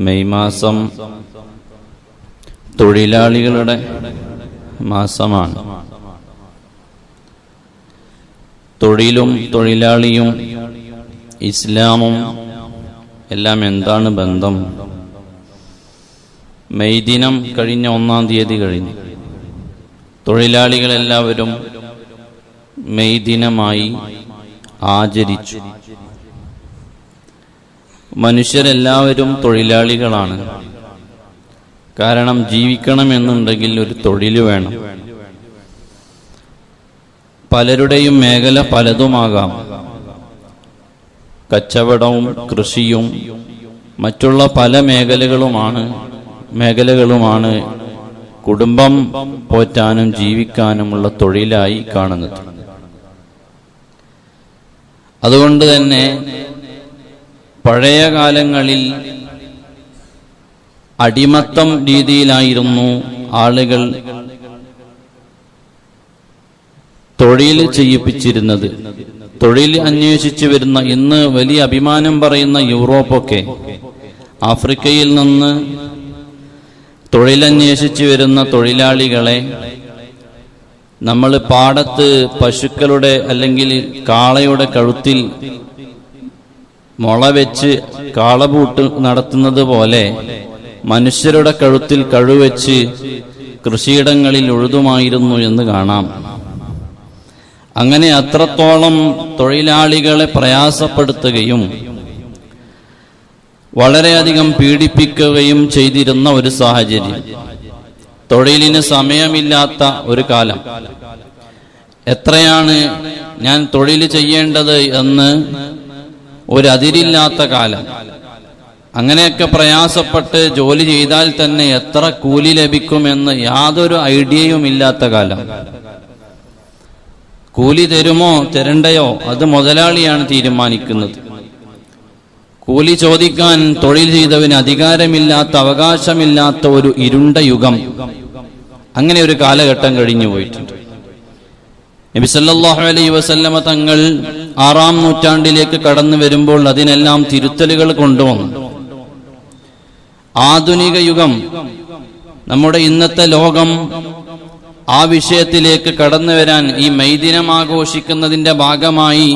May മാസം തൊഴിലാളികളുടെ മാസമാണ്. തൊഴിലും തൊഴിലാളിയും ഇസ്ലാമും എല്ലാം എന്താണ് ബന്ധം? മെയ് ദിനം കഴിഞ്ഞ ഒന്നാം തീയതി കഴിഞ്ഞു. തൊഴിലാളികളെല്ലാവരും മെയ് ദിനമായി ആചരിച്ചു. മനുഷ്യരെല്ലാവരും തൊഴിലാളികളാണ്. കാരണം ജീവിക്കണമെന്നുണ്ടെങ്കിൽ ഒരു തൊഴിൽ വേണം. പലരുടെയും മേഖല പലതുമാകാം. കച്ചവടവും കൃഷിയും മറ്റുള്ള പല മേഖലകളുമാണ് മേഖലകളുമാണ് കുടുംബം പോറ്റാനും ജീവിക്കാനുമുള്ള തൊഴിലായി കാണുന്നത്. അതുകൊണ്ട് തന്നെ പഴയ കാലങ്ങളിൽ അടിമത്തം രീതിയിലായിരുന്നു ആളുകൾ തൊഴിൽ ചെയ്യിപ്പിച്ചിരുന്നത്. തൊഴിൽ അന്വേഷിച്ചു വരുന്ന ഇന്ന് വലിയ അഭിമാനം പറയുന്ന യൂറോപ്പൊക്കെ ആഫ്രിക്കയിൽ നിന്ന് തൊഴിലന്വേഷിച്ചു വരുന്ന തൊഴിലാളികളെ നമ്മൾ പാടത്ത് പശുക്കളുടെ അല്ലെങ്കിൽ കാളയുടെ കഴുത്തിൽ മുള വെച്ച് കാളപൂട്ട് നടത്തുന്നത് പോലെ മനുഷ്യരുടെ കഴുത്തിൽ കഴുവെച്ച് കൃഷിയിടങ്ങളിൽ ഉഴുതുമായിരുന്നു എന്ന് കാണാം. അങ്ങനെ അത്രത്തോളം തൊഴിലാളികളെ പ്രയാസപ്പെടുത്തുകയും വളരെയധികം പീഡിപ്പിക്കുകയും ചെയ്തിരുന്ന ഒരു സാഹചര്യം. തൊഴിലിന് സമയമില്ലാത്ത ഒരു കാലം. എത്രയാണ് ഞാൻ തൊഴിൽ ചെയ്യേണ്ടത് എന്ന് ഒരു അതിരില്ലാത്ത കാലം. അങ്ങനെയൊക്കെ പ്രയാസപ്പെട്ട് ജോലി ചെയ്താൽ തന്നെ എത്ര കൂലി ലഭിക്കുമെന്ന് യാതൊരു ഐഡിയയും ഇല്ലാത്ത കാലം. കൂലി തരുമോ തരണ്ടയോ അത് മുതലാളിയാണ് തീരുമാനിക്കുന്നത്. കൂലി ചോദിക്കാൻ തൊഴിൽ ചെയ്തവന് അധികാരമില്ലാത്ത അവകാശമില്ലാത്ത ഒരു ഇരുണ്ട യുഗം. അങ്ങനെ ഒരു കാലഘട്ടം കഴിഞ്ഞു പോയിട്ടുണ്ട്. നബി അലൈ വസല്ലമ തങ്ങൾ ആറാം നൂറ്റാണ്ടിലേക്ക് കടന്നു വരുമ്പോൾ അതിനെല്ലാം തിരുത്തലുകൾ കൊണ്ടുവന്നു. ആധുനിക യുഗം നമ്മുടെ ഇന്നത്തെ ലോകം ആ വിഷയത്തിലേക്ക് കടന്നു വരാൻ ഈ മൈദിനം ആഘോഷിക്കുന്നതിന്റെ ഭാഗമായി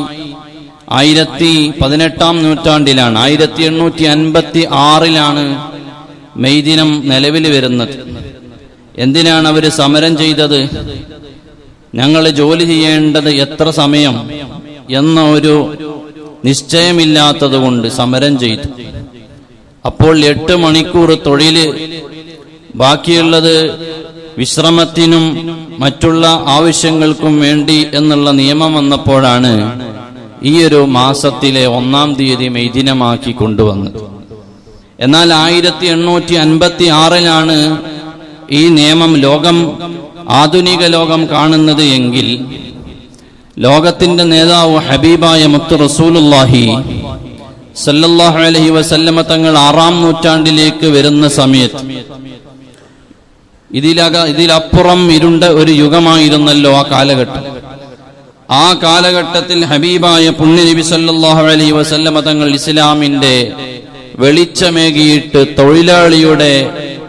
ആയിരത്തി പതിനെട്ടാം നൂറ്റാണ്ടിലാണ് ആയിരത്തി എണ്ണൂറ്റി അൻപത്തി ആറിലാണ് മെയ്ദിനം നിലവിൽ വരുന്നത്. എന്തിനാണ് അവർ സമരം ചെയ്തത്? ഞങ്ങൾ ജോലി ചെയ്യേണ്ടത് എത്ര സമയം എന്ന ഒരു നിശ്ചയമില്ലാത്തത് കൊണ്ട് സമരം ചെയ്തു. അപ്പോൾ എട്ട് മണിക്കൂർ തൊഴിൽ ബാക്കിയുള്ളത് വിശ്രമത്തിനും മറ്റുള്ള ആവശ്യങ്ങൾക്കും വേണ്ടി എന്നുള്ള നിയമം വന്നപ്പോഴാണ് ഈ ഒരു മാസത്തിലെ ഒന്നാം തീയതി മെയ്ദിനമാക്കി കൊണ്ടുവന്നത്. എന്നാൽ ആയിരത്തി എണ്ണൂറ്റി അൻപത്തി ആറിലാണ് ഈ നിയമം ലോകം ആധുനിക ലോകം കാണുന്നത് എങ്കിൽ ലോകത്തിന്റെ നേതാവ് ഹബീബായ മുത്ത് റസൂലുല്ലാഹി സല്ലല്ലാഹു അലഹി വസല്ലമ തങ്ങൾ ആറാം നൂറ്റാണ്ടിലേക്ക് വരുന്ന സമയത്ത് ഇതിലക ഇതിലപ്പുറം ഇരുണ്ട ഒരു യുഗമായിരുന്നല്ലോ ആ കാലഘട്ടം. ആ കാലഘട്ടത്തിൽ ഹബീബായ പുണ്യനബി സല്ലല്ലാഹു അലൈഹി വസല്ലമ തങ്ങൾ ഇസ്ലാമിന്റെ വെളിച്ചമേകിയിട്ട് തൊഴിലാളിയുടെ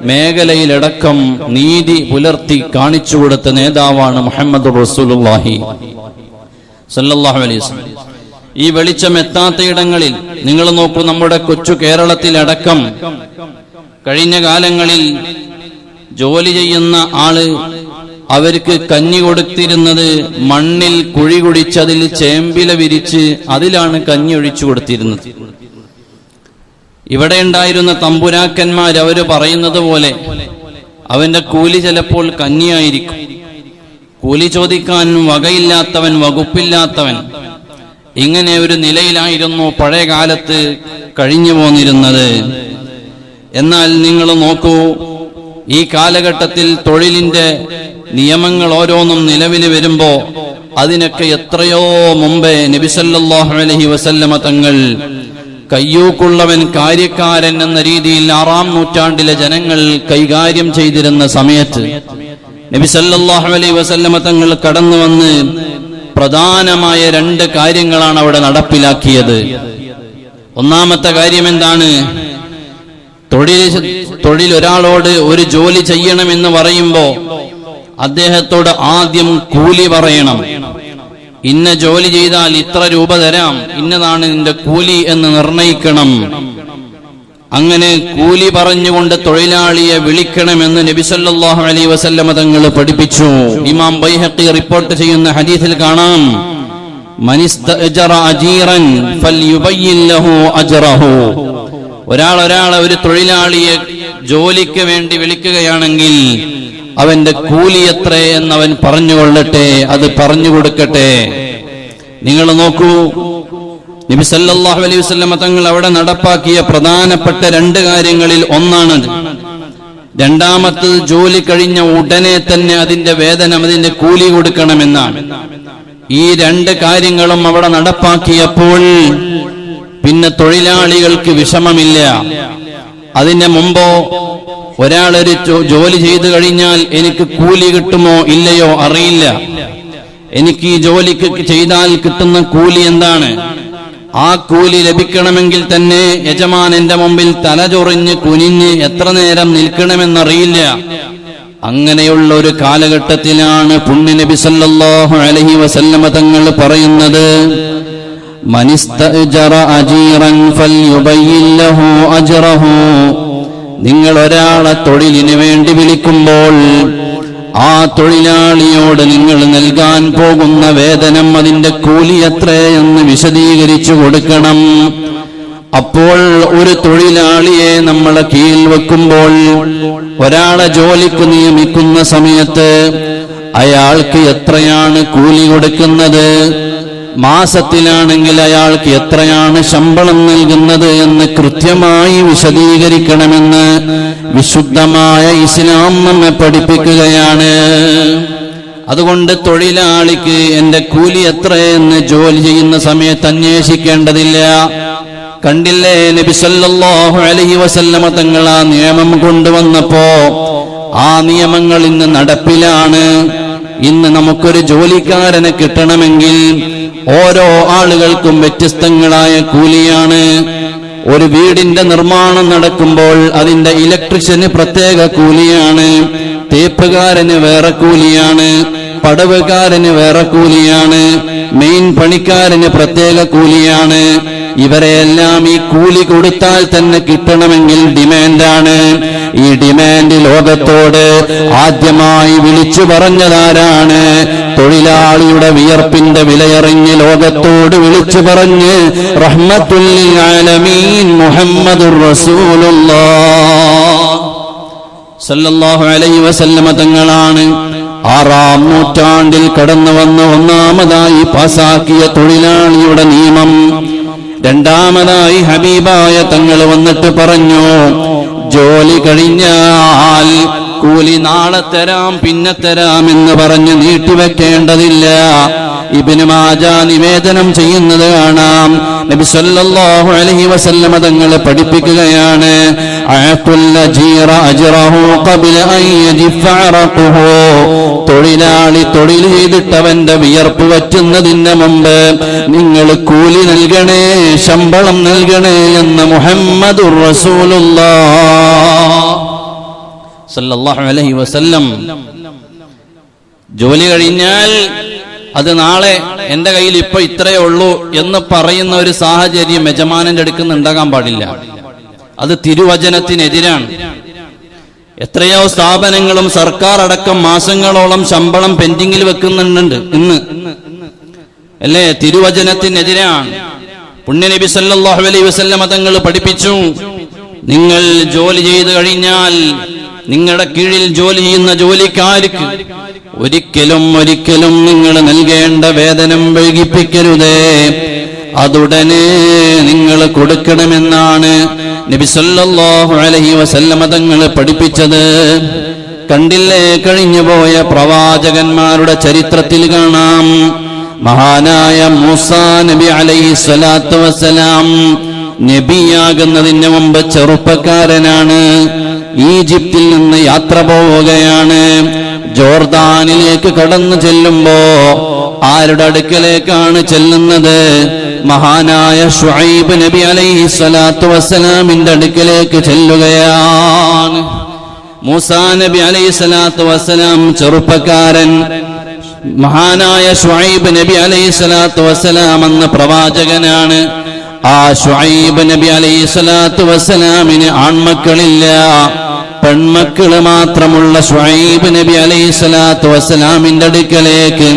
മേഖലയിലടക്കം നീതി പുലർത്തി കാണിച്ചു കൊടുത്ത നേതാവാണ് മുഹമ്മദ് റസൂലുള്ളാഹി. സല്ലല്ലാഹു അലൈഹി വസല്ലം. ഈ വെളിച്ചം എത്താത്ത ഇടങ്ങളിൽ നിങ്ങൾ നോക്കൂ നമ്മുടെ കൊച്ചു കേരളത്തിലടക്കം കഴിഞ്ഞ കാലങ്ങളിൽ ജോലി ചെയ്യുന്ന ആൾ അവർക്ക് കഞ്ഞി കൊടുത്തിരുന്നത് മണ്ണിൽ കുഴി കുടിച്ചതിൽ ചേമ്പില വിരിച്ച് അതിലാണ് കഞ്ഞി ഒഴിച്ചു കൊടുത്തിരുന്നത്. ഇവിടെ ഉണ്ടായിരുന്ന തമ്പുരാക്കന്മാർ അവർ പറയുന്നത് പോലെ അവന്റെ കൂലി ചിലപ്പോൾ കഞ്ഞിയായിരിക്കും കൂലി ചോദിക്കാൻ വകയില്ലാത്തവൻ വകുപ്പില്ലാത്തവൻ ഇങ്ങനെ ഒരു നിലയിലായിരുന്നു പഴയ കാലത്ത് കഴിഞ്ഞു പോന്നിരുന്നത്. എന്നാൽ നിങ്ങൾ നോക്കൂ ഈ കാലഘട്ടത്തിൽ തൊഴിലിന്റെ നിയമങ്ങൾ ഓരോന്നും നിലവിൽ വരുമ്പോ അതിനൊക്കെ എത്രയോ മുമ്പേ നബിസല്ലാഹു അലഹി വസല്ലമ തങ്ങൾ കയ്യൂക്കുള്ളവൻ കാര്യക്കാരൻ എന്ന രീതിയിൽ ആറാം നൂറ്റാണ്ടിലെ ജനങ്ങൾ കൈകാര്യം ചെയ്തിരുന്ന സമയത്ത് നബി സല്ലല്ലാഹു അലൈഹി വസല്ലമ തങ്ങൾ കടന്നു വന്ന് പ്രധാനമായ രണ്ട് കാര്യങ്ങളാണ് അവിടെ നടപ്പിലാക്കിയത്. ഒന്നാമത്തെ കാര്യം എന്താണ്? തൊഴിൽ തൊഴിൽ ഒരാളോട് ഒരു ജോലി ചെയ്യണമെന്ന് പറയുമ്പോ അദ്ദേഹത്തോട് ആദ്യം കൂലി പറയണം. ഇന്ന ജോലി ചെയ്താൽ ഇത്ര രൂപ തരാം. ഇന്നതാണ് നിന്റെ കൂലി എന്ന് നിർണയിക്കണം. അങ്ങനെ കൂലി പറഞ്ഞുകൊണ്ട് തൊഴിലാളിയെ വിളിക്കണമെന്ന് നബിസല്ലാഹു അലൈ വസല്ലമ തങ്ങൾ പഠിപ്പിച്ചു. ഇമാം ബൈഹക്കി റിപ്പോർട്ട് ചെയ്യുന്ന ഹദീസിൽ കാണാം. ഒരാൾ ഒരാളെ ഒരു തൊഴിലാളിയെ ജോലിക്ക് വേണ്ടി വിളിക്കുകയാണെങ്കിൽ അവന്റെ കൂലി എത്ര എന്നവൻ പറഞ്ഞുകൊള്ളട്ടെ അത് പറഞ്ഞു കൊടുക്കട്ടെ നിങ്ങൾ നോക്കൂ നബിസല്ലാഹു അലൈഹി വസല്ലമ തങ്ങൾ അവിടെ നടപ്പാക്കിയ പ്രധാനപ്പെട്ട രണ്ട് കാര്യങ്ങളിൽ ഒന്നാണത്. രണ്ടാമത്തത് ജോലി കഴിഞ്ഞ ഉടനെ തന്നെ അതിന്റെ വേതനം അതിന്റെ കൂലി കൊടുക്കണമെന്നാണ്. ഈ രണ്ട് കാര്യങ്ങളും അവിടെ നടപ്പാക്കിയപ്പോൾ പിന്നെ തൊഴിലാളികൾക്ക് വിഷമമില്ല. അതിന്റെ മുമ്പോ ഒരാളൊരു ഒരു ജോലി ചെയ്തു കഴിഞ്ഞാൽ എനിക്ക് കൂലി കിട്ടുമോ ഇല്ലയോ അറിയില്ല. എനിക്ക് ഈ ജോലിക്ക് ചെയ്താൽ കിട്ടുന്ന കൂലി എന്താണ്? ആ കൂലി ലഭിക്കണമെങ്കിൽ തന്നെ യജമാനന്റെ മുമ്പിൽ തലചൊറിഞ്ഞ് കുനിഞ്ഞ് എത്ര നേരം നിൽക്കണമെന്നറിയില്ല. അങ്ങനെയുള്ള ഒരു കാലഘട്ടത്തിലാണ് പുണ്യ നബി സല്ലല്ലാഹു അലൈഹി വസല്ലമ തങ്ങൾ പറയുന്നത് മനിസ്തഅജറ അജീറൻ ഫൽയുബയ്യിൻ ലഹു അജ്റഹു. നിങ്ങൾ ഒരാളെ തൊഴിലിന് വേണ്ടി വിളിക്കുമ്പോൾ ആ തൊഴിലാളിയോട് നിങ്ങൾ നൽകാൻ പോകുന്ന വേതനം അതിന്റെ കൂലി എത്രയെന്ന് വിശദീകരിച്ചു കൊടുക്കണം. അപ്പോൾ ഒരു തൊഴിലാളിയെ നമ്മളെ കീഴിൽ വെക്കുമ്പോൾ ഒരാളെ ജോലിക്ക് നിയമിക്കുന്ന സമയത്ത് അയാൾക്ക് എത്രയാണ് കൂലി കൊടുക്കുന്നത്? മാസത്തിലാണെങ്കിൽ അയാൾക്ക് എത്രയാണ് ശമ്പളം നൽകുന്നത് എന്ന് കൃത്യമായി വിശദീകരിക്കണമെന്ന് വിശുദ്ധമായ ഇസ്ലാം നമ്മെ പഠിപ്പിക്കുകയാണ്. അതുകൊണ്ട് തൊഴിലാളിക്ക് എന്റെ കൂലി എത്രയെന്ന് ജോലി ചെയ്യുന്ന സമയത്ത് അന്വേഷിക്കേണ്ടതില്ല. കണ്ടില്ലേ നബിസല്ലാഹു അലൈഹി വസല്ലമ തങ്ങൾ ആ നിയമം കൊണ്ടുവന്നപ്പോ ആ നിയമങ്ങൾ ഇന്ന് നടപ്പിലാണ്. ഇന്ന് നമുക്കൊരു ജോലിക്കാരനെ കിട്ടണമെങ്കിൽ ഓരോ ആളുകൾക്കും വ്യത്യസ്തങ്ങളായ കൂലിയാണ്. ഒരു വീടിന്റെ നിർമ്മാണം നടക്കുമ്പോൾ അതിന്റെ ഇലക്ട്രീഷ്യന് പ്രത്യേക കൂലിയാണ്. തേപ്പുകാരന് വേറെ കൂലിയാണ്. പടവുകാരന് വേറെ കൂലിയാണ്. മെയിൻ പണിക്കാരന് പ്രത്യേക കൂലിയാണ്. ഇവരെയെല്ലാം ഈ കൂലി കൊടുത്താൽ തന്നെ കിട്ടണമെങ്കിൽ ഡിമാൻഡാണ്. ഈ ഡിമാൻഡ് ലോകത്തോട് ആദ്യമായി വിളിച്ചു പറഞ്ഞതാരാണ്? തൊഴിലാളിയുടെ വിയർപ്പിന്റെ വിലയറിഞ്ഞ് ലോകത്തോട് വിളിച്ചു പറഞ്ഞ് മുഹമ്മദുർ റസൂലുള്ളാ സല്ലല്ലാഹു അലൈഹി വസല്ലമ തങ്ങളാണ് ആറാം നൂറ്റാണ്ടിൽ കടന്നു വന്ന ഒന്നാമതായി പാസാക്കിയ തൊഴിലാളിയുടെ നിയമം. രണ്ടാമതായി ഹബീബായ തങ്ങൾ വന്നിട്ട് പറഞ്ഞു ജോലി കഴിഞ്ഞാൽ കൂലി നാളെ തരാം പിന്നെ തരാം എന്ന് പറഞ്ഞ് നീട്ടിവെക്കേണ്ടതില്ല ഇബിന് മാജ നിവേദനം ചെയ്യുന്നത് കാണാം. നബി സല്ലല്ലാഹു അലൈഹി വസല്ലമ തങ്ങൾ പഠിപ്പിക്കുകയാണ് തൊഴിലാളി തൊഴിൽ ചെയ്തിട്ടവന്റെ വിയർപ്പ് വറ്റുന്നതിന് മുമ്പ് നിങ്ങൾ കൂലി നൽകണേ ശമ്പളം നൽകണേ എന്ന് മുഹമ്മദ് അലൈഹി വസല്ലം ജോലി കഴിഞ്ഞാൽ അത് നാളെ എന്റെ കയ്യിൽ ഇപ്പൊ ഇത്രയേ ഉള്ളൂ എന്ന് പറയുന്ന ഒരു സാഹചര്യം യജമാനന്റെ അടുക്കുന്ന ഉണ്ടാകാൻ പാടില്ല. അത് തിരുവചനത്തിനെതിരാണ്. എത്രയോ സ്ഥാപനങ്ങളും സർക്കാർ അടക്കം മാസങ്ങളോളം ശമ്പളം പെൻഡിങ്ങിൽ വെക്കുന്നുണ്ട് ഇന്ന്. അല്ലേ? തിരുവചനത്തിനെതിരാണ്. പുണ്യനബി സല്ലല്ലാഹു അലൈഹി വസല്ലമ തങ്ങൾ പഠിപ്പിച്ചു നിങ്ങൾ ജോലി ചെയ്തു കഴിഞ്ഞാൽ നിങ്ങളുടെ കീഴിൽ ജോലി ചെയ്യുന്ന ജോലിക്കാർക്ക് ഒരിക്കലും ഒരിക്കലും നിങ്ങൾ നൽകേണ്ട വേതനം വൈകിപ്പിക്കരുതേ. അതുടനെ നിങ്ങൾ കൊടുക്കണമെന്നാണ് നബി സല്ലല്ലാഹു അലൈഹി വസല്ലമ പഠിപ്പിച്ചത്. കണ്ടില്ലേ കഴിഞ്ഞുപോയ പ്രവാചകന്മാരുടെ ചരിത്രത്തിൽ കാണാം. മഹാനായ മൂസ നബി അലൈഹി സ്വലാത്തു വസ്സലാം നബിയാകുന്നതിന് മുമ്പ് ചെറുപ്പക്കാരനാണ്. ഈജിപ്തിൽ നിന്ന് യാത്ര പോവുകയാണ്. ജോർദാനിലേക്ക് കടന്നു ചെല്ലുമ്പോ ആരുടെ അടുക്കലേക്കാണ് ചെല്ലുന്നത്? മഹാനായ ഷുഹൈബ് നബി അലൈഹി സ്വലാത്തു വസ്സലാമിന്റെ അടുക്കലേക്ക് ചെല്ലുകയാണ്. മൂസാ നബി അലൈഹി സ്വലാത്തു വസ്സലാം ചെറുപ്പക്കാരൻ. മഹാനായ ഷുഹൈബ് നബി അലൈഹി സ്വലാത്തു വസ്സലാം എന്ന പ്രവാചകനാണ്. ആ ഷുഹൈബ് നബി അലൈഹി സ്വലാത്തു വസ്സലാമിന് ആൺമക്കളില്ല. പെൺമക്കൾ മാത്രമുള്ള ഷുഹൈബ് നബി അലൈഹി സ്വലാത്തു വസ്സലാമിന്റെ അടുക്കലേക്ക്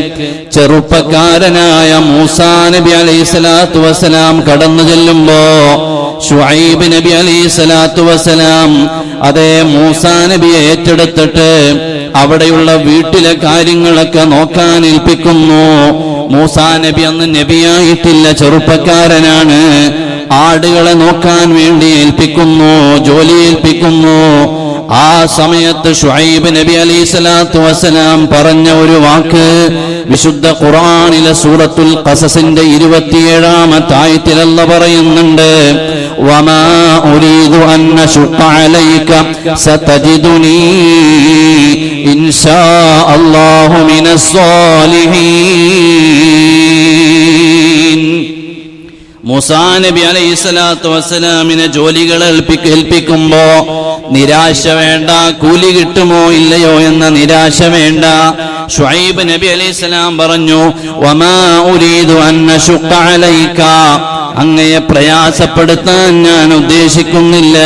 ചെറുപ്പക്കാരനായ മൂസാ നബി അലൈഹി സ്വലാത്തു വസ്സലാം കടന്നു ചെല്ലുമ്പോ ഷുഹൈബ് നബി അലൈഹി സ്വലാത്തു വസ്സലാം അതേ മൂസാ നബിയെ ഏറ്റെടുത്തിട്ട് അവിടെയുള്ള വീട്ടിലെ കാര്യങ്ങളൊക്കെ നോക്കാൻ ഏൽപ്പിക്കുന്നു. മൂസാ നബി അന്ന് നബിയായിട്ടില്ല ചെറുപ്പക്കാരനാണ്. ആടുകളെ നോക്കാൻ വേണ്ടി ഏൽപ്പിക്കുന്നു ജോലി ഏൽപ്പിക്കുന്നു. ആ സമയത്ത് ഷുഹൈബ് നബി അലൈഹി സ്വലാത്തു വസ്സലാം പറഞ്ഞ ഒരു വാക്ക് വിശുദ്ധ ഖുറാനിലെ സൂറത്തുൽ ഖസസിന്റെ ഇരുപത്തിയേഴാമത്തെ ആയത്തിലല്ല പറയുന്നുണ്ട് വമാ ഉരീദു അശുഖ അലൈക സതജിദുനി ഇൻഷാ അല്ലാഹു മിനസ് സാലിഹീൻ. മൂസാ നബി അലൈഹി സ്വലാത്തു വസ്സലാമിനെ ജോലികൾ ഏൽപ്പിക്ക ഏൽപ്പിക്കുമ്പോ നിരാശ വേണ്ട കൂലി കിട്ടുമോ ഇല്ലയോ എന്ന നിരാശ വേണ്ട. ഷുഹൈബ് നബി അലൈഹി സ്വലാം പറഞ്ഞു വമാ ഉരീദു അൻ അശുഖ അലൈക. അങ്ങയെ പ്രയാസപ്പെടുത്താൻ ഞാൻ ഉദ്ദേശിക്കുന്നില്ല.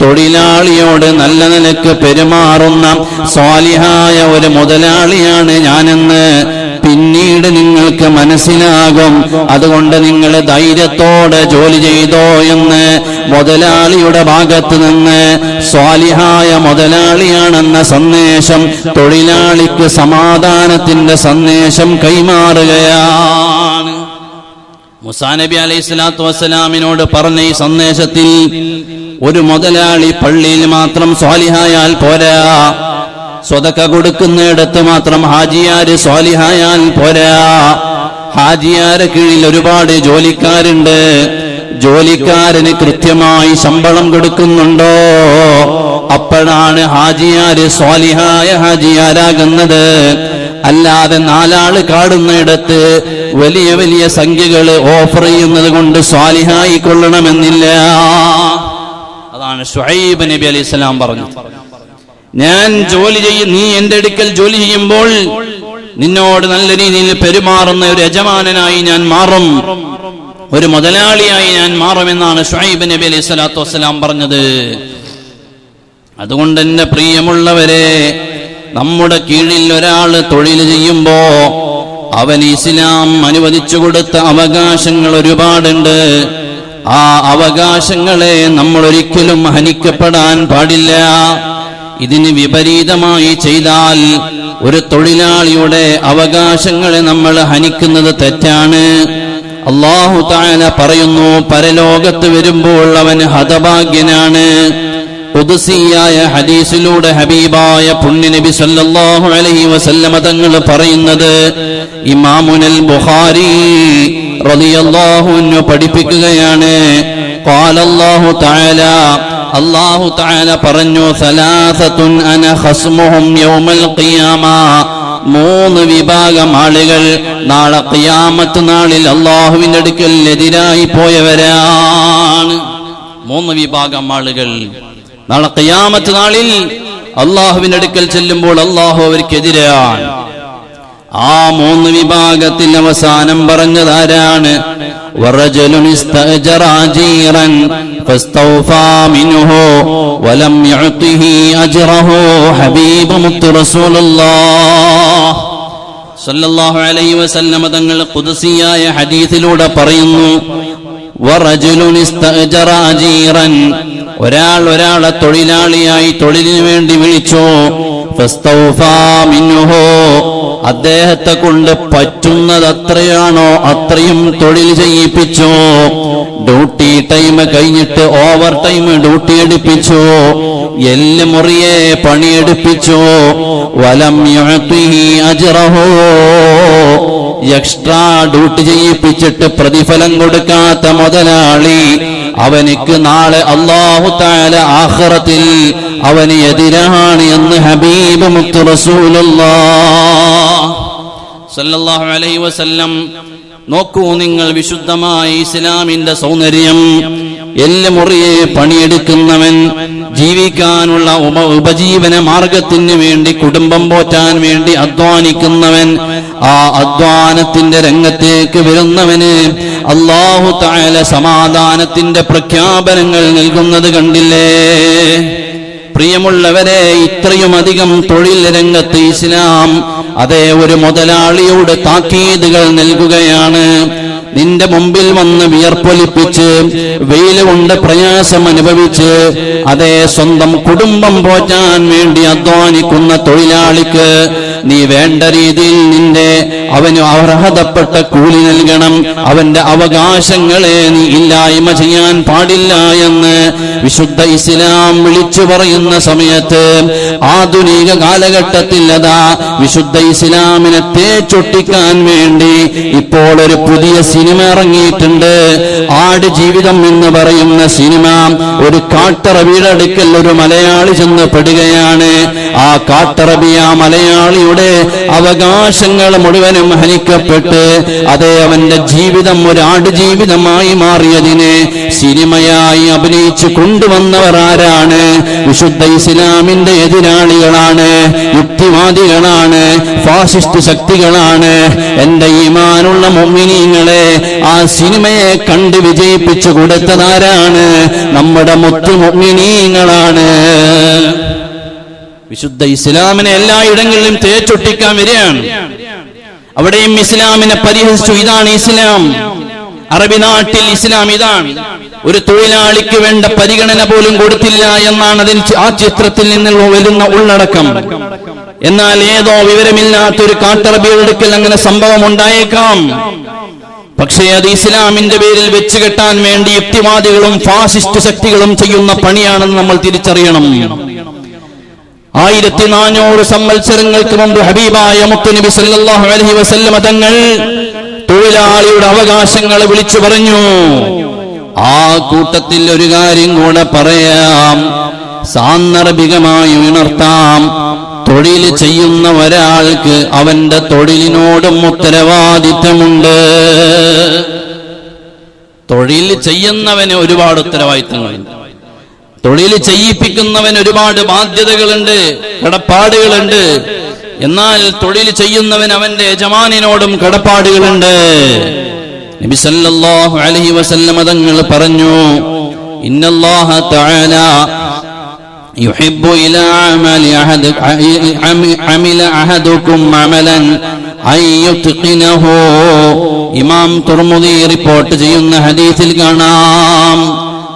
തൊഴിലാളിയോട് നല്ല നിലയ്ക്ക് പെരുമാറുന്ന സ്വാലിഹായ ഒരു മുതലാളിയാണ് ഞാനെന്ന് പിന്നീട് നിങ്ങൾക്ക് മനസ്സിലാകും. അതുകൊണ്ട് നിങ്ങൾ ധൈര്യത്തോടെ ജോലി ചെയ്തോ എന്ന് മുതലാളിയുടെ ഭാഗത്ത് നിന്ന് സ്വാലിഹായ മുതലാളിയാണെന്ന സന്ദേശം തൊഴിലാളിക്ക് സമാധാനത്തിന്റെ സന്ദേശം കൈമാറുകയാണ്. മുസാ നബി അലൈഹി സ്വലാത്തു വസ്സലാമിനോട് പറഞ്ഞ ഈ സന്ദേശത്തിൽ ഒരു മുതലാളി പള്ളിയിൽ മാത്രം സ്വാലിഹായാൽ പോരാ. സ്വതക്ക കൊടുക്കുന്നിടത്ത് മാത്രം ഹാജിയാര് സ്വാലിഹായാൽ പോരാ. ഹാജിയാരെ കീഴിൽ ഒരുപാട് ജോലിക്കാരുണ്ട്. ജോലിക്കാരന് കൃത്യമായി ശമ്പളം കൊടുക്കുന്നുണ്ടോ? അപ്പോഴാണ് ഹാജിയാര് സ്വാലിഹായ ഹാജിയാരാകുന്നത്. അല്ലാതെ നാലാൾ കാടുന്നിടത്ത് വലിയ വലിയ സംഖ്യകൾ ഓഫർ ചെയ്യുന്നത് കൊണ്ട് സ്വാലിഹായി കൊള്ളണമെന്നില്ല. അതാണ് ഷുഹൈബ് നബി അലൈഹി സ്വലാം പറഞ്ഞു ഞാൻ ജോലി ചെയ്യും നീ എന്റെ അടുക്കൽ ജോലി ചെയ്യുമ്പോൾ നിന്നോട് നല്ല രീതിയിൽ പെരുമാറുന്ന ഒരു യജമാനനായി ഞാൻ മാറും. ഒരു മുതലാളിയായി ഞാൻ മാറുമെന്നാണ് ഷുഹൈബ് നബി അലൈഹി സ്വലാത്തു വസ്സലാം പറഞ്ഞത്. അതുകൊണ്ട് എന്റെ പ്രിയമുള്ളവരെ നമ്മുടെ കീഴിൽ ഒരാൾ തൊഴിൽ ചെയ്യുമ്പോ അവൻ ഇസ്ലാം അനുവദിച്ചു കൊടുത്ത അവകാശങ്ങൾ ഒരുപാടുണ്ട്. ആ അവകാശങ്ങളെ നമ്മൾ ഒരിക്കലും ഹനിക്കപ്പെടാൻ പാടില്ല. ഇതിന് വിപരീതമായി ചെയ്താൽ ഒരു തൊഴിലാളിയുടെ അവകാശങ്ങളെ നമ്മൾ ഹനിക്കുന്നത് തെറ്റാണ്. അള്ളാഹു താന പറയുന്നു പരലോകത്ത് വരുമ്പോൾ അവൻ ഹതഭാഗ്യനാണ്. പുതുസിയായ ഹദീസിലൂടെ ഹബീബായ പുണ്യനബി സല്ലാഹു അലൈഹി വസല്ലമ തങ്ങൾ പറയുന്നത് ഇമാമുനൽ ബുഹാരി റളിയല്ലാഹു പഠിപ്പിക്കുകയാണ് ഖാലല്ലാഹു തആല അള്ളാഹു താല പറഞ്ഞു സലാസത്തുൻ അന ഖസ്മുഹും യൗമൽ ഖിയാമ. മൂന്ന് വിഭാഗം ആളുകൾ നാളെ ഖിയാമത്ത് നാളിൽ അള്ളാഹുവിന്റെ അടുക്കൽ എതിരായി പോയവരാണ്. മൂന്ന് വിഭാഗം ആളുകൾ നാളെ ഖിയാമത്ത് നാളിൽ അള്ളാഹുവിന്റെ അടുക്കൽ ചെല്ലുമ്പോൾ അള്ളാഹു അവർക്കെതിരാണ്. ആ മൂന്ന് വിഭാഗത്തിൽ അവസാനം പറഞ്ഞതാരാണ്? തങ്ങൾ കുതിസിയായ ഹദീസിലൂടെ പറയുന്നു ഒരാൾ ഒരാളെ തൊഴിലാളിയായി തൊഴിലിനു വേണ്ടി വിളിച്ചോ. അദ്ദേഹത്തെ കൊണ്ട് പറ്റുന്നത് അത്രയാണോ അത്രയും തൊഴിൽ ചെയ്യിപ്പിച്ചു. ഡ്യൂട്ടി ടൈം കഴിഞ്ഞിട്ട് ഓവർ ടൈം ഡ്യൂട്ടി എടുപ്പിച്ചു. എല്ല് മുറിയെ പണിയെടുപ്പിച്ചു. വലം അജറഹോ. എക്സ്ട്രാ ഡ്യൂട്ടി ചെയ്യിപ്പിച്ചിട്ട് പ്രതിഫലം കൊടുക്കാത്ത മുതലാളി അവനിക്ക് നാളെ അള്ളാഹു താല ആഹ്റത്തിൽ അവന് എതിരാണ് എന്ന് ഹബീബ് മുത്തു സല്ലല്ലാഹു അലൈഹി വസല്ലം നോക്കൂ നിങ്ങൾ വിശുദ്ധമായ ഇസ്ലാമിന്റെ സൗന്ദര്യം എല്ല് മുറിയെ പണിയെടുക്കുന്നവൻ ജീവിക്കാനുള്ള ഉപ ഉപജീവന മാർഗത്തിന് വേണ്ടി കുടുംബം പോറ്റാൻ വേണ്ടി അധ്വാനിക്കുന്നവൻ ആ അധ്വാനത്തിന്റെ രംഗത്തേക്ക് വരുന്നവന് അള്ളാഹു താല സമാധാനത്തിന്റെ പ്രഖ്യാപനങ്ങൾ നൽകുന്നത് കണ്ടില്ലേ? പ്രിയമുള്ളവരെ ഇത്രയും അധികം തൊഴിൽ രംഗത്ത് ഇസ്ലാം അതേ ഒരു മുതലാളിയോട് താക്കീതുകൾ നൽകുകയാണ്. നിന്റെ മുമ്പിൽ വന്ന് വിയർപ്പൊലിപ്പിച്ച് വെയിൽ കൊണ്ട് പ്രയാസം അനുഭവിച്ച് അതേ സ്വന്തം കുടുംബം പോറ്റാൻ വേണ്ടി അധ്വാനിക്കുന്ന തൊഴിലാളിക്ക് നീ വേണ്ട രീതിയിൽ നിന്റെ അവന് അർഹതപ്പെട്ട കൂലി നൽകണം. അവന്റെ അവകാശങ്ങളെ നീ ഇല്ലായ്മ ചെയ്യാൻ പാടില്ല എന്ന് വിശുദ്ധ ഇസ്ലാം വിളിച്ചു പറയുന്ന സമയത്ത് ആധുനിക കാലഘട്ടത്തിൽ അതാ വിശുദ്ധ ഇസ്ലാമിനെ തേച്ചൊട്ടിക്കാൻ വേണ്ടി ഇപ്പോൾ ഒരു പുതിയ സിനിമ ഇറങ്ങിയിട്ടുണ്ട്. ആട് ജീവിതം എന്ന് പറയുന്ന സിനിമ ഒരു കാട്ടറ വീടടുക്കൽ ഒരു മലയാളി ചെന്ന് പെടുകയാണ്. ആ കാട്ടറബിയ മലയാളിയുടെ അവകാശങ്ങൾ മുഴുവനും ഹനിക്കപ്പെട്ട് അതേ അവന്റെ ജീവിതം ഒരാട് ജീവിതമായി മാറിയതിനെ സിനിമയായി അഭിനയിച്ചു കൊണ്ടുവന്നവർ ആരാണ്? വിശുദ്ധ ഇസ്ലാമിന്റെ എതിരാളികളാണ് യുക്തിവാദികളാണ് ഫാസിസ്റ്റ് ശക്തികളാണ്. എന്റെ ഈമാനുള്ള മൊമ്മിനീങ്ങളെ ആ സിനിമയെ കണ്ട് വിജയിപ്പിച്ചു കൊടുത്തതാരാണ്? നമ്മുടെ മുത്തു മൊമ്മിനീങ്ങളാണ് വിശുദ്ധ ഇസ്ലാമിനെ എല്ലായിടങ്ങളിലും തേച്ചൊട്ടിക്കാൻ വരികയാണ്. അവിടെയും ഇസ്ലാമിനെ പരിഹസിച്ചു. ഇതാണ് ഇസ്ലാം. അറബി നാട്ടിൽ ഇസ്ലാം ഇതാണ്. ഒരു തൊഴിലാളിക്ക് വേണ്ട പരിഗണന പോലും കൊടുത്തില്ല എന്നാണ് അതിൽ ആ ചിത്രത്തിൽ നിന്നുള്ള വരുന്ന ഉള്ളടക്കം. എന്നാൽ ഏതോ വിവരമില്ലാത്ത ഒരു കാട്ടറബിയുടെ അടുക്കൽ അങ്ങനെ സംഭവം ഉണ്ടായേക്കാം. പക്ഷേ അത് ഇസ്ലാമിന്റെ പേരിൽ വെച്ച് കെട്ടാൻ വേണ്ടി യുക്തിവാദികളും ഫാസിസ്റ്റ് ശക്തികളും ചെയ്യുന്ന പണിയാണെന്ന് നമ്മൾ തിരിച്ചറിയണം. ആയിരത്തി നാനൂറ് സംവത്സരങ്ങൾക്ക് മുമ്പ് ഹബീബായ മുത്തുനബി സല്ലല്ലാഹു അലൈഹി വസല്ലമ തങ്ങൾ തൊഴിലാളിയുടെ അവകാശങ്ങളെ വിളിച്ചു പറഞ്ഞു. ആ കൂട്ടത്തിൽ ഒരു കാര്യം കൂടെ പറയാം. സാന്ദർഭികമായി ഉണർത്താം. തൊഴിൽ ചെയ്യുന്ന ഒരാൾക്ക് അവന്റെ തൊഴിലിനോടും ഉത്തരവാദിത്തമുണ്ട്. തൊഴിൽ ചെയ്യുന്നവന് ഒരുപാട് ഉത്തരവാദിത്തങ്ങളുണ്ട്. തൊഴിൽ ചെയ്യിപ്പിക്കുന്നവൻ ഒരുപാട് ബാധ്യതകളുണ്ട് കടപ്പാടുകളുണ്ട് എന്നാൽ തൊഴിൽ ചെയ്യുന്നവൻ അവന്റെ യജമാനിനോടും കടപ്പാടുകളുണ്ട് നബി സല്ലല്ലാഹു അലൈഹി വസല്ലമ തങ്ങൾ പറഞ്ഞു ഇന്നല്ലാഹ തആല يحب إلى عمل أحد عمل أحدكم عملا أن يتقنه ഇമാം തുർമുദി റിപ്പോർട്ട് ചെയ്യുന്ന ഹദീസിൽ കാണാം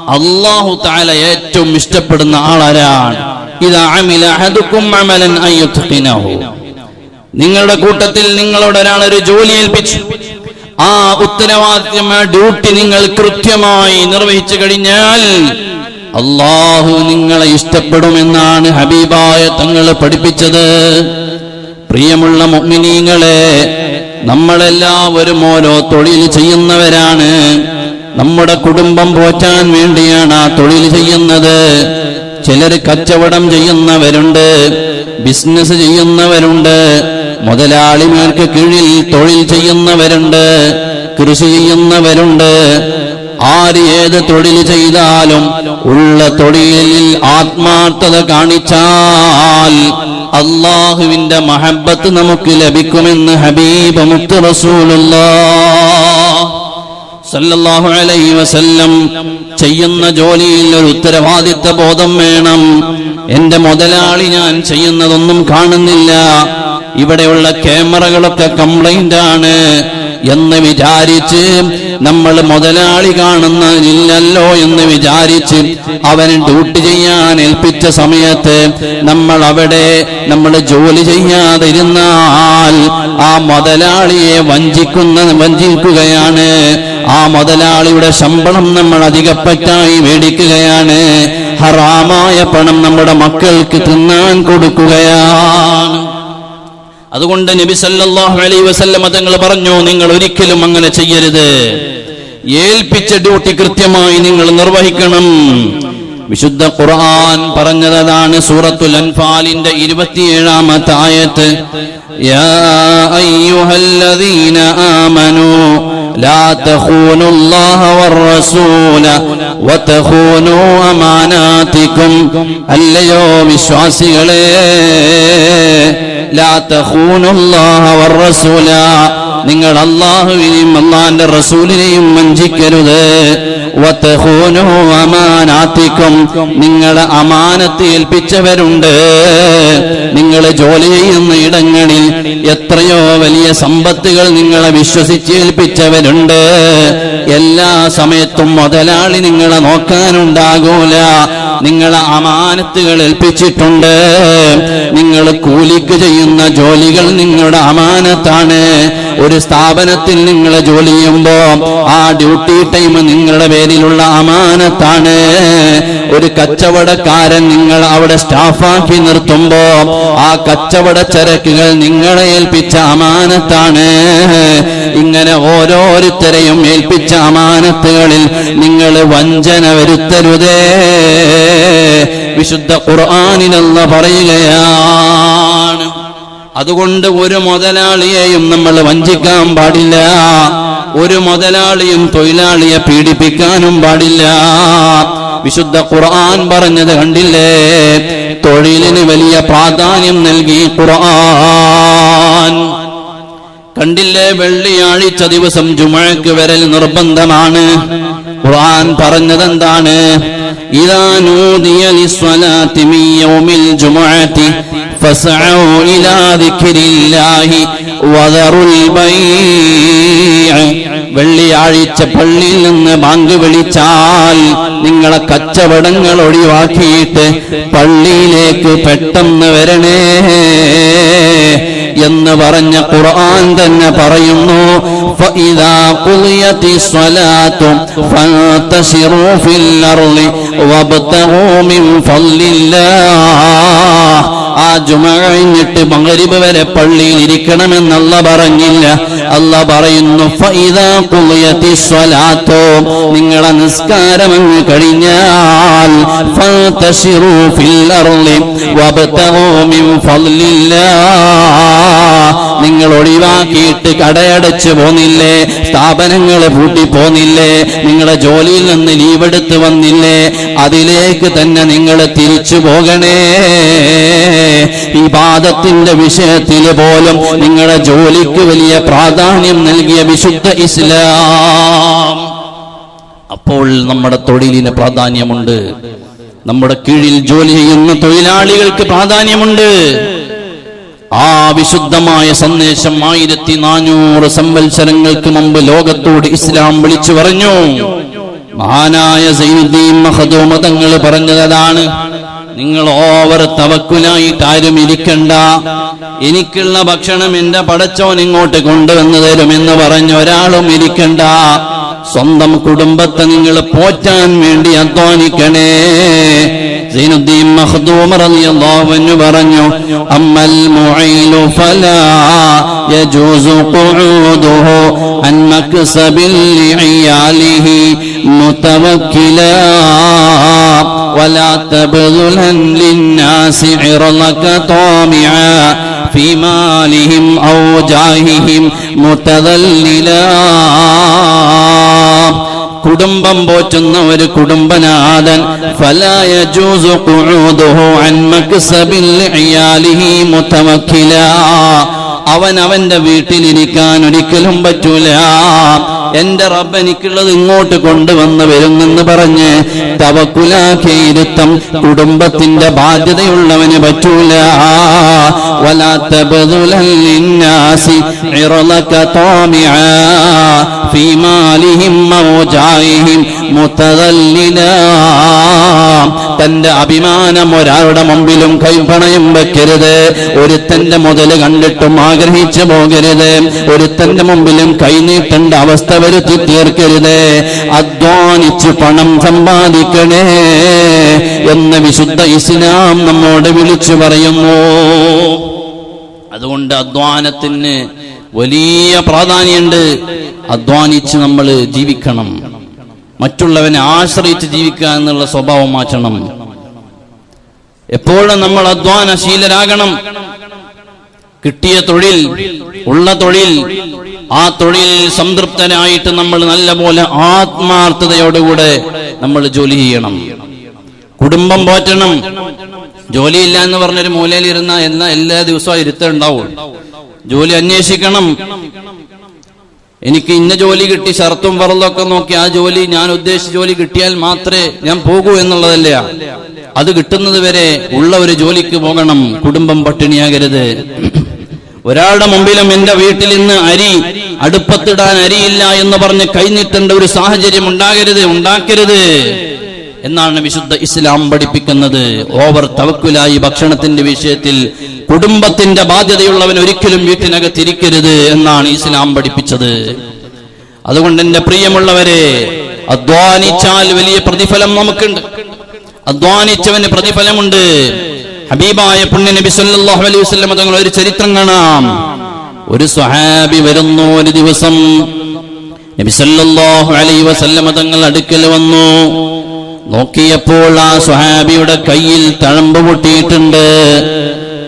അള്ളാഹു താല ഏറ്റവും ഇഷ്ടപ്പെടുന്ന ആളാരാണ്. നിങ്ങളുടെ കൂട്ടത്തിൽ നിങ്ങളോട് ഒരാൾ ഒരു ജോലി ഏൽപ്പിച്ചു. ആ ഉത്തരവാദിത്യം ഡ്യൂട്ടി നിങ്ങൾ കൃത്യമായി നിർവഹിച്ചു കഴിഞ്ഞാൽ അള്ളാഹു നിങ്ങളെ ഇഷ്ടപ്പെടുമെന്നാണ് ഹബീബായ തങ്ങൾ പഠിപ്പിച്ചത്. പ്രിയമുള്ള മുഅ്മിനീങ്ങളെ നമ്മളെല്ലാവരും ഓരോ തൊഴിൽ ചെയ്യുന്നവരാണ്. നമ്മുടെ കുടുംബം പോറ്റാൻ വേണ്ടിയാണ് ആ തൊഴിൽ ചെയ്യുന്നത്. ചിലർ കച്ചവടം ചെയ്യുന്നവരുണ്ട് ബിസിനസ് ചെയ്യുന്നവരുണ്ട് മുതലാളിമാർക്ക് കീഴിൽ തൊഴിൽ ചെയ്യുന്നവരുണ്ട് കൃഷി ചെയ്യുന്നവരുണ്ട്. ആര് ഏത് തൊഴിൽ ചെയ്താലും ഉള്ള തൊഴിലിൽ ആത്മാർത്ഥത കാണിച്ചാൽ അള്ളാഹുവിന്റെ മഹബത്ത് നമുക്ക് ലഭിക്കുമെന്ന് ഹബീബ് മുത്ത് റസൂലുള്ള. സല്ലല്ലാഹു അലൈഹി വസല്ലം ചെയ്യുന്ന ജോലിയിൽ ഒരു ഉത്തരവാദിത്ത ബോധം വേണം. എന്റെ മുതലാളി ഞാൻ ചെയ്യുന്നതൊന്നും കാണുന്നില്ല. ഇവിടെയുള്ള ക്യാമറകളൊക്കെ കംപ്ലൈന്റ് ആണ്. എന്ന് വിചാരിച്ച് നമ്മൾ മുതലാളി കാണുന്നതില്ലല്ലോ എന്ന് വിചാരിച്ച് അവന് ഡ്യൂട്ടി ചെയ്യാൻ ഏൽപ്പിച്ച സമയത്ത് നമ്മൾ അവിടെ നമ്മൾ ജോലി ചെയ്യാതിരുന്നാൽ ആ മുതലാളിയെ വഞ്ചിക്കുന്ന വഞ്ചിക്കുകയാണ്. ആ മുതലാളിയുടെ ശമ്പളം നമ്മൾ അധികപ്പറ്റായി മേടിക്കുകയാണ്. ഹറാമായ പണം നമ്മുടെ മക്കൾക്ക് തിന്നാൻ കൊടുക്കുകയാണ്. അതുകൊണ്ട് നബി സല്ലല്ലാഹു അലൈഹി വസല്ലം തങ്ങൾ പറഞ്ഞു നിങ്ങൾ ഒരിക്കലും അങ്ങനെ ചെയ്യരുത്. ഏൽപ്പിച്ച ഡ്യൂട്ടി കൃത്യമായി നിങ്ങൾ നിർവഹിക്കണം. വിശുദ്ധ ഖുർആൻ പറഞ്ഞതാണ് സൂറത്തുൽ അൻഫാലിന്റെ ഇരുപത്തിയേഴാമത്തെ ആയത്ത്. യാ അയ്യുഹല്ലദീന ആമനൂ ലാ തഖൂനുല്ലാഹ വറസൂല വതഖൂനൂ അമാനാതികും അല്ലയോ വിശ്വാസികളെ ലാ തഖൂനുല്ലാഹ വറസൂല നിങ്ങൾ അള്ളാഹുവിനെയും അള്ളാന്റെ റസൂലിനെയും വഞ്ചിക്കരുത്. അമാനാത്തിക്കും നിങ്ങളെ അമാനത്ത് ഏൽപ്പിച്ചവരുണ്ട്. നിങ്ങൾ ജോലി ചെയ്യുന്ന ഇടങ്ങളിൽ എത്രയോ വലിയ സമ്പത്തുകൾ നിങ്ങളെ വിശ്വസിച്ച് ഏൽപ്പിച്ചവരുണ്ട്. എല്ലാ സമയത്തും മുതലാളി നിങ്ങളെ നോക്കാനുണ്ടാകൂല. നിങ്ങളെ അമാനത്തുകൾ ഏൽപ്പിച്ചിട്ടുണ്ട്. നിങ്ങൾ കൂലിക്ക് ചെയ്യുന്ന ജോലികൾ നിങ്ങളുടെ അമാനത്താണ്. ഒരു സ്ഥാപനത്തിൽ നിങ്ങൾ ജോലി ചെയ്യുമ്പോ ആ ഡ്യൂട്ടി ടൈം നിങ്ങളുടെ പേരിലുള്ള അമാനത്താണ്. ഒരു കച്ചവടക്കാരൻ നിങ്ങൾ അവിടെ സ്റ്റാഫാക്കി നിർത്തുമ്പോ ആ കച്ചവട ചരക്കുകൾ നിങ്ങളെ ഏൽപ്പിച്ച അമാനത്താണ്. ഇങ്ങനെ ഓരോരുത്തരെയും ഏൽപ്പിച്ച അമാനത്തുകളിൽ നിങ്ങൾ വഞ്ചന വരുത്തരുതേ. വിശുദ്ധ ഖുർആാനിലെന്ന് പറയുകയാണ്. അതുകൊണ്ട് ഒരു മുതലാളിയെയും നമ്മൾ വഞ്ചിക്കാൻ പാടില്ല. ഒരു മുതലാളിയും തൊഴിലാളിയെ പീഡിപ്പിക്കാനും പാടില്ല. വിശുദ്ധ ഖുർആൻ പറഞ്ഞത് കണ്ടില്ലേ? തൊഴിലിന് വലിയ പ്രാധാന്യം നൽകി ഖുർആൻ. കണ്ടില്ലേ? വെള്ളിയാഴ്ച ദിവസം ജുമഴക്ക് വരൽ നിർബന്ധമാണ്. ഖുർആൻ പറഞ്ഞതെന്താണ്? ഇദാ നൂദിയ من يوم യൗമിൽ فسعوا إلى ഇലാ ദിക്രില്ലാഹി وذروا البيع. വെള്ളിയാഴ്ച പള്ളിയിൽ നിന്ന് ബാങ്ക് വിളിച്ചാൽ നിങ്ങളെ കച്ചവടങ്ങൾ ഒഴിവാക്കിയിട്ട് പള്ളിയിലേക്ക് പെട്ടെന്ന് വരണേ. എന്ന് പറഞ്ഞ ഖുർആൻ തന്നെ പറയുന്നു فإذا قضيت الصلاة فانتشروا في الأرض وابتغوا من فضل الله ആ ജുമ കഴിഞ്ഞിട്ട് മകരിബ് വരെ പള്ളിയിൽ ഇരിക്കണമെന്നല്ല പറഞ്ഞില്ല. അല്ല പറയുന്നു നിങ്ങളെ നിസ്കാരം അങ്ങ് കഴിഞ്ഞാൽ നിങ്ങൾ ഒഴിവാക്കിയിട്ട് കടയടച്ചു പോന്നില്ലേ? സ്ഥാപനങ്ങൾ പൂട്ടി പോന്നില്ലേ നിങ്ങളെ ജോലിയിൽ നിന്ന് ലീവെടുത്ത് വന്നില്ലേ? അതിലേക്ക് തന്നെ നിങ്ങൾ തിരിച്ചു പോകണേ. ഈ പാദത്തിന്റെ വിഷയത്തിൽ പോലും നിങ്ങളുടെ ജോലിക്ക് വലിയ പ്രാധാന്യം നൽകിയ വിശുദ്ധ ഇസ്ലാം. അപ്പോൾ നമ്മുടെ തൊഴിലിന് പ്രാധാന്യമുണ്ട്. നമ്മുടെ കീഴിൽ ജോലി ചെയ്യുന്ന തൊഴിലാളികൾക്ക് പ്രാധാന്യമുണ്ട്. ആ വിശുദ്ധമായ സന്ദേശം ആയിരത്തി നാനൂറ് സംവത്സരങ്ങൾക്ക് മുമ്പ് ലോകത്തോട് ഇസ്ലാം വിളിച്ചു പറഞ്ഞു. മഹാനായ സൈനുദ്ദീൻ മഹദൂമ തങ്ങൾ പറഞ്ഞതാണ് നിങ്ങൾ ഓവർ തവക്കുലായിട്ട് ആരും ഇരിക്കണ്ട. എനിക്കുള്ള ഭക്ഷണം എന്റെ പടച്ചോൻ ഇങ്ങോട്ട് കൊണ്ടുവന്നു എന്ന് പറഞ്ഞ ഒരാളും ഇരിക്കണ്ട. സ്വന്തം കുടുംബത്തെ നിങ്ങൾ പോറ്റാൻ വേണ്ടി അധ്വാനിക്കണേ. സൈനുദ്ദീൻ മഖ്ദൂം റളിയല്ലാഹു അൻഹു പറഞ്ഞു അമ്മൽ മുഈലു ഫലാ യജൂസു ഖുഊദുഹു അൻ മക്സബിൽ ലിഇയാലിഹി മുതവക്കിലാ ولا تبذلا للناس عرضك طامعا في مالهم أو جاههم متذللا കുടുംബം പോറ്റുന്ന ഒരു കുടുംബനാഥൻ. ഫലായ ജൂസു ഖുഊദുഹു അൻ സബിൽ അയാലിഹി മുതവക്കില. അവൻ അവന്റെ വീട്ടിലിരിക്കാൻ ഒരിക്കലും പറ്റൂല. എന്റെ റബ്ബ് എനിക്കുള്ളത് ഇങ്ങോട്ട് കൊണ്ടുവന്ന് വരുന്നെന്ന് പറഞ്ഞ് തവക്കുലാക്കിയിരുത്തം കുടുംബത്തിന്റെ ബാധ്യതയുള്ളവന് പറ്റൂല. തന്റെ അഭിമാനം ഒരാളുടെ മുമ്പിലും കൈപ്പണയും വെക്കരുത്. ഒരുത്തന്റെ മുതൽ കണ്ടിട്ടും ആ ആഗ്രഹിച്ചു പോകരുത്. ഒരുത്തന്റെ മുമ്പിലും കൈനീട്ടേണ്ട അവസ്ഥ വരുത്തി തീർക്കരുത്. അധ്വാനിച്ച് പണം സമ്പാദിക്കണേ എന്ന് വിശുദ്ധ ഇസ്ലാം നമ്മോട് വിളിച്ചു പറയുന്നു. അതുകൊണ്ട് അധ്വാനത്തിന് വലിയ പ്രാധാന്യമുണ്ട്. അധ്വാനിച്ച് നമ്മൾ ജീവിക്കണം. മറ്റുള്ളവനെ ആശ്രയിച്ച് ജീവിക്കുക എന്നുള്ള സ്വഭാവം മാറ്റണം. എപ്പോഴും നമ്മൾ അധ്വാനശീലരാകണം. കിട്ടിയ തൊഴിൽ ഉള്ള തൊഴിൽ ആ തൊഴിൽ സംതൃപ്തനായിട്ട് നമ്മൾ നല്ല പോലെ ആത്മാർത്ഥതയോടുകൂടെ നമ്മൾ ജോലി ചെയ്യണം. കുടുംബം പോറ്റണം. ജോലിയില്ല എന്ന് പറഞ്ഞൊരു മൂലയിൽ ഇരുന്ന എല്ലാ എല്ലാ ദിവസവും ഇരുത്തുണ്ടാവും ജോലി അന്വേഷിക്കണം. എനിക്ക് ഇന്ന ജോലി കിട്ടി ഷർത്തും പറലൊക്കെ നോക്കി ആ ജോലി ഞാൻ ഉദ്ദേശിച്ച ജോലി കിട്ടിയാൽ മാത്രമേ ഞാൻ പോകൂ എന്നുള്ളതല്ല. അത് കിട്ടുന്നത് വരെ ഉള്ള ഒരു ജോലിക്ക് പോകണം. കുടുംബം പട്ടിണിയാകരുത്. ഒരാളുടെ മുമ്പിലും എന്റെ വീട്ടിൽ ഇന്ന് അരി അടുപ്പത്തിടാൻ അരിയില്ല എന്ന് പറഞ്ഞ് കൈനീട്ടേണ്ട ഒരു സാഹചര്യം ഉണ്ടാകരുത് ഉണ്ടാക്കരുത്. എന്നാണ് വിശുദ്ധ ഇസ്ലാം പഠിപ്പിക്കുന്നത്. ഓവർ തവക്കുലായി ഭക്ഷണത്തിന്റെ വിഷയത്തിൽ കുടുംബത്തിന്റെ ബാധ്യതയുള്ളവൻ ഒരിക്കലും വീട്ടിനകത്തിരിക്കരുത് എന്നാണ് ഇസ്ലാം പഠിപ്പിച്ചത്. അതുകൊണ്ട് എന്റെ പ്രിയമുള്ളവരെ അധ്വാനിച്ചാൽ വലിയ പ്രതിഫലം നമുക്കുണ്ട്. അധ്വാനിച്ചവന് പ്രതിഫലമുണ്ട്. ഹബീബായ പുണ്യ നബി സല്ലല്ലാഹു അലൈഹി വസല്ലം തങ്ങൾ ഒരു ചരിത്രം കാണാം. ഒരു സ്വഹാബി വരുന്നു ഒരു ദിവസം. നബി സല്ലല്ലാഹു അലൈഹി വസല്ലം തങ്ങൾ അടുക്കൽ വന്നു. നോക്കിയപ്പോൾ ആ സ്വഹാബിയുടെ കയ്യിൽ തഴമ്പ് പൊട്ടിയിട്ടുണ്ട്.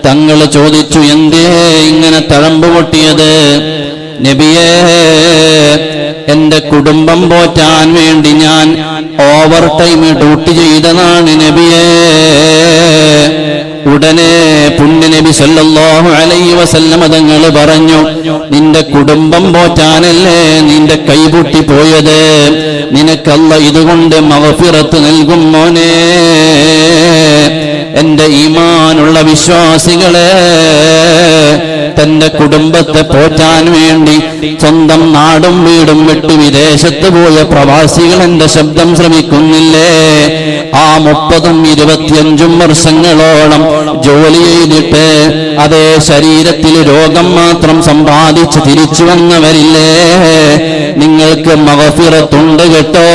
തങ്ങൾ ചോദിച്ചു എന്തേ ഇങ്ങനെ തഴമ്പ് പൊട്ടിയത്? നബിയേ എന്റെ കുടുംബം പോറ്റാൻ വേണ്ടി ഞാൻ ഓവർ ടൈം ഡ്യൂട്ടി ചെയ്തതാണ് നബിയേ. ഉടനെ പുണ്യനബി സല്ലാഹു അലൈഹി വസല്ലമ തങ്ങൾ പറഞ്ഞു നിന്റെ കുടുംബം പോറ്റാനല്ലേ നിന്റെ കൈപൊട്ടി പോയത്? നിനക്കല്ല ഇതുകൊണ്ട് മവഫിറത്ത് നൽകും മോനെ. എന്റെ ഈമാനുള്ള വിശ്വാസികളെ തന്റെ കുടുംബത്തെ പോറ്റാൻ വേണ്ടി സ്വന്തം നാടും വീടും വിട്ടു വിദേശത്ത് പോയ പ്രവാസികൾ എന്റെ ശബ്ദം ശ്രമിക്കുന്നില്ലേ? ആ മുപ്പതും ഇരുപത്തിയഞ്ചും വർഷങ്ങളോളം ജോലി ചെയ്തിട്ട് അതേ ശരീരത്തിൽ രോഗം മാത്രം സമ്പാദിച്ച് തിരിച്ചു വന്നവരില്ലേ? നിങ്ങൾക്ക് മകഫിറത്തുണ്ട് കേട്ടോ.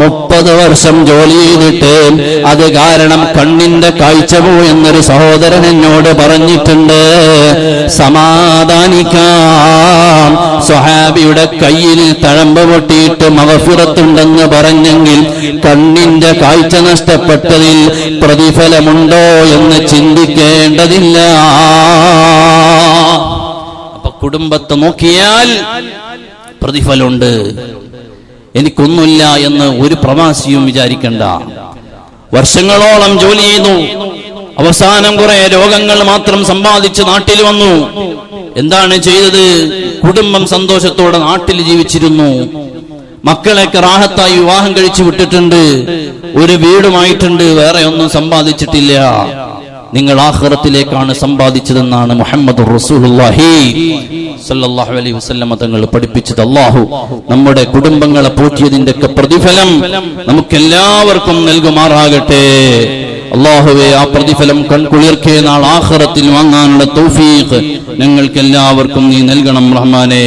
മുപ്പത് വർഷം ജോലി ചെയ്തിട്ട് അത് കാരണം കണ്ണിന്റെ കാഴ്ച പോയെന്നൊരു സഹോദരൻ എന്നോട് പറഞ്ഞിട്ടുണ്ട്. സമാധാനിക്കാം. സ്വഹാബിയുടെ കയ്യിൽ തഴമ്പ് പൊട്ടിയിട്ട് മകഫുറത്തുണ്ടെന്ന് പറഞ്ഞെങ്കിൽ കണ്ണിന്റെ കാഴ്ച നഷ്ടപ്പെട്ടതിൽ പ്രതിഫലമുണ്ടോ എന്ന് ചിന്തിക്കേണ്ടതില്ല. അപ്പൊ കുടുംബത്തെ നോക്കിയാൽ പ്രതിഫലമുണ്ട്. എനിക്കൊന്നുമില്ല എന്ന് ഒരു പ്രവാസിയും വിചാരിക്കണ്ട. വർഷങ്ങളോളം ജോലി ചെയ്തു. അവസാനം കുറെ രോഗങ്ങൾ മാത്രം സമ്പാദിച്ച് നാട്ടിൽ വന്നു. എന്താണ് ചെയ്തത്? കുടുംബം സന്തോഷത്തോടെ നാട്ടിൽ ജീവിച്ചിരുന്നു. മക്കളെയൊക്കെ റാഹത്തായി വിവാഹം കഴിച്ചു വിട്ടിട്ടുണ്ട്. ഒരു വീടുമായിട്ടുണ്ട് വേറെ ഒന്നും സമ്പാദിച്ചിട്ടില്ല. നിങ്ങൾ ആഹ്റത്തിലേക്കാണ് സമ്പാദിച്ചതെന്നാണ് മുഹമ്മദ് റസൂലുള്ളാഹി അലൈഹി തങ്ങൾ പഠിപ്പിച്ചത്. അള്ളാഹു നമ്മുടെ കുടുംബങ്ങളെ പോറ്റിയതിന്റെ ഒക്കെ പ്രതിഫലം നമുക്കെല്ലാവർക്കും നൽകുമാറാകട്ടെ. അള്ളാഹുവെ ആ പ്രതിഫലം കൺകുളിർക്കേ നാൾ ആഹ്റത്തിൽ വാങ്ങാനുള്ള തൗഫീഖ് ഞങ്ങൾക്ക് എല്ലാവർക്കും നീ നൽകണം റഹ്മാനെ.